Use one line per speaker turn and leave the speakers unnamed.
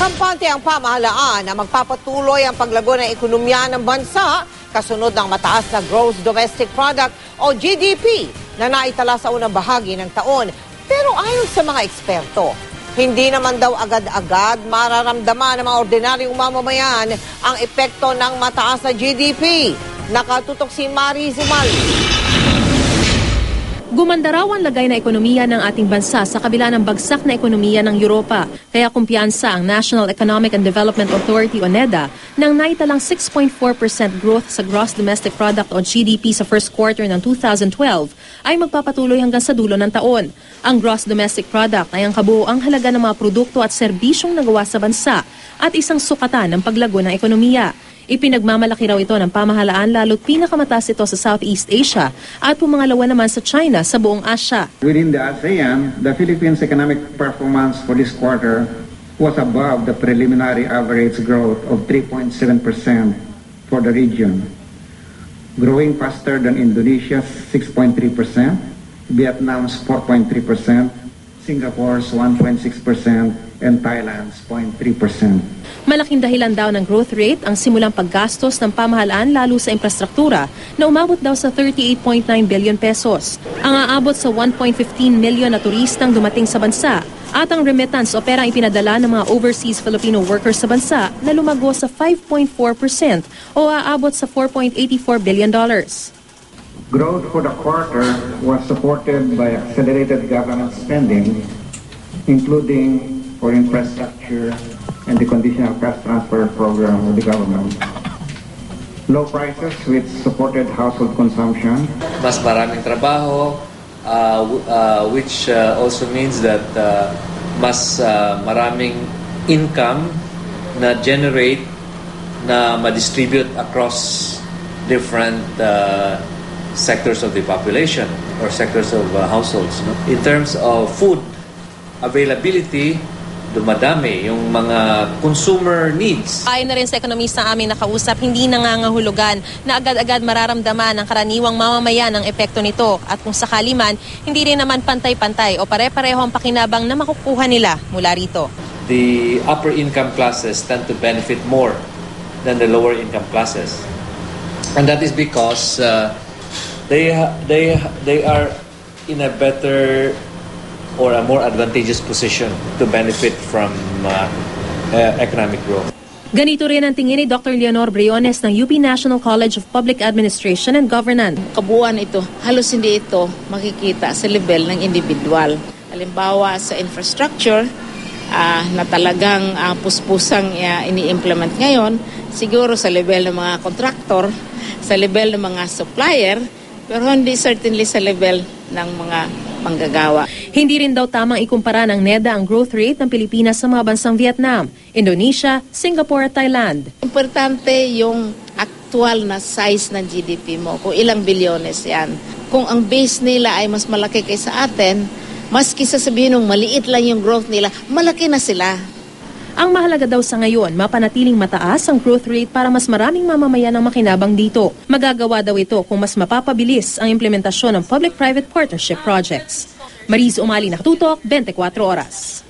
Kampante ang pamahalaan na magpapatuloy ang paglago ng ekonomiya ng bansa kasunod ng mataas na gross domestic product o GDP na naitala sa unang bahagi ng taon. Pero ayon sa mga eksperto, hindi naman daw agad-agad mararamdaman ng mga ordinaryong mamamayan ang epekto ng mataas na GDP. Nakatutok si Mari Zumal.
Gumanda raw ang lagay na ekonomiya ng ating bansa sa kabila ng bagsak na ekonomiya ng Europa. Kaya kumpiyansa ang National Economic and Development Authority o NEDA nang naitalang 6.4% growth sa gross domestic product o GDP sa first quarter ng 2012 ay magpapatuloy hanggang sa dulo ng taon. Ang gross domestic product ay ang kabuoang halaga ng mga produkto at serbisyong nagawa sa bansa at isang sukatan ng paglago ng ekonomiya. Ipinagmamalaki raw ito ng pamahalaan lalo't pinakamataas ito sa Southeast Asia at pumangalawa naman sa China sa buong Asya.
Within the ASEAN, the Philippines' economic performance for this quarter was above the preliminary average growth of 3.7% for the region, growing faster than Indonesia's 6.3%, Vietnam's 4.3%, Singapore's 1.6%, and Thailand's 0.3%.
Malaking dahilan daw ng growth rate ang simulang paggastos ng pamahalaan lalo sa infrastruktura na umabot daw sa 38.9 billion pesos. Ang aabot sa 1.15 million na turistang dumating sa bansa at ang remittance o perang ipinadala ng mga overseas Filipino workers sa bansa na lumago sa 5.4% o aabot sa 4.84 billion dollars.
Growth for the quarter was supported by accelerated government spending, including for infrastructure and the conditional cash transfer program of the government. Low prices which supported household consumption,
mas maraming trabaho, uh, uh, which uh, also means that uh, mas uh, maraming income na generate na ma-distribute across different uh, sectors of the population or sectors of uh, households. No? In terms of food availability, dumadami yung mga consumer needs.
Ayon na rin sa ekonomista aming nakausap, hindi nangangahulugan na agad-agad mararamdaman ng karaniwang mamamayan ang epekto nito at kung sakali man, hindi rin naman pantay-pantay o pare-pareho ang pakinabang na makukuha nila mula rito.
the upper income classes tend to benefit more than the lower income classes. And that is because uh, they, they, they are in a better or a more advantageous position to benefit from uh, uh, economic growth.
Ganito rin ang tingin ni Dr. Leonor Briones ng UP National College of Public Administration and Governance.
kabuuan ito, halos hindi ito makikita sa level ng individual. Halimbawa sa infrastructure ah, na talagang ah, puspusang ah, ini-implement ngayon, siguro sa level ng mga contractor, sa level ng mga supplier, pero hindi certainly sa level ng mga manggagawa.
Hindi rin daw tamang ikumpara ng NEDA ang growth rate ng Pilipinas sa mga bansang Vietnam, Indonesia, Singapore at Thailand.
Importante yung actual na size ng GDP mo, kung ilang bilyones yan. Kung ang base nila ay mas malaki kaysa atin, maski sasabihin nung maliit lang yung growth nila, malaki na sila.
Ang mahalaga daw sa ngayon, mapanatiling mataas ang growth rate para mas maraming mamamayan ang makinabang dito. Magagawa daw ito kung mas mapapabilis ang implementasyon ng public-private partnership projects. Mariz Umali Nakatutok, 24 Oras.